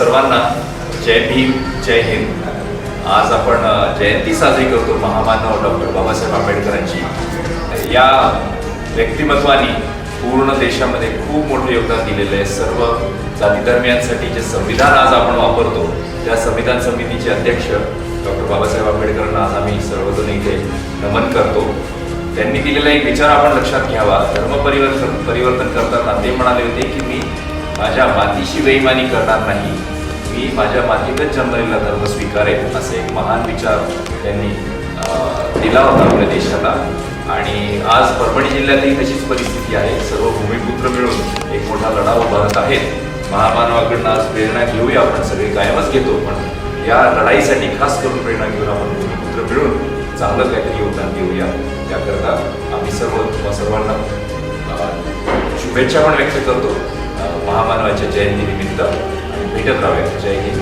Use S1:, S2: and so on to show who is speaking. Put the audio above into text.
S1: सर्वांना जय भीम जय हिंद. आज आपण जयंती साजरी करतो महामानव डॉक्टर बाबासाहेब आंबेडकरांची. या व्यक्तिमत्वानी पूर्ण देशामध्ये खूप मोठं योगदान दिलेलं आहे. सर्व जाती धर्मियांसाठी जे संविधान आज आपण वापरतो त्या संविधान समितीचे अध्यक्ष डॉक्टर बाबासाहेब आंबेडकरांना आज आम्ही सर्वजण इथे नमन करतो. त्यांनी दिलेला एक विचार आपण लक्षात घ्यावा. धर्म परिवर्तन परिवर्तन करताना ते म्हणाले होते की माझ्या मातीशी बेईमानी करणार नाही. मी माझ्या मातीतच जन्मलेला धर्म स्वीकारेन असे एक महान विचार त्यांनी दिला होता आपल्या देशाला. आणि आज परभणी जिल्ह्यातही तशीच परिस्थिती आहे. सर्व भूमिपुत्र मिळून एक मोठा लढा उभारत आहेत. महामानवाकडनं आज प्रेरणा घेऊया आपण सगळे कायमच घेतो. पण या लढाईसाठी खास करून प्रेरणा घेऊन आपण भूमिपुत्र मिळून चांगलं काहीतरी योगदान देऊया. त्याकरता आम्ही सर्व सर्वांना शुभेच्छा पण व्यक्त करतो. महामानवाच्या जयंतीनिमित्त आणि भेटत राहूया जय हिंद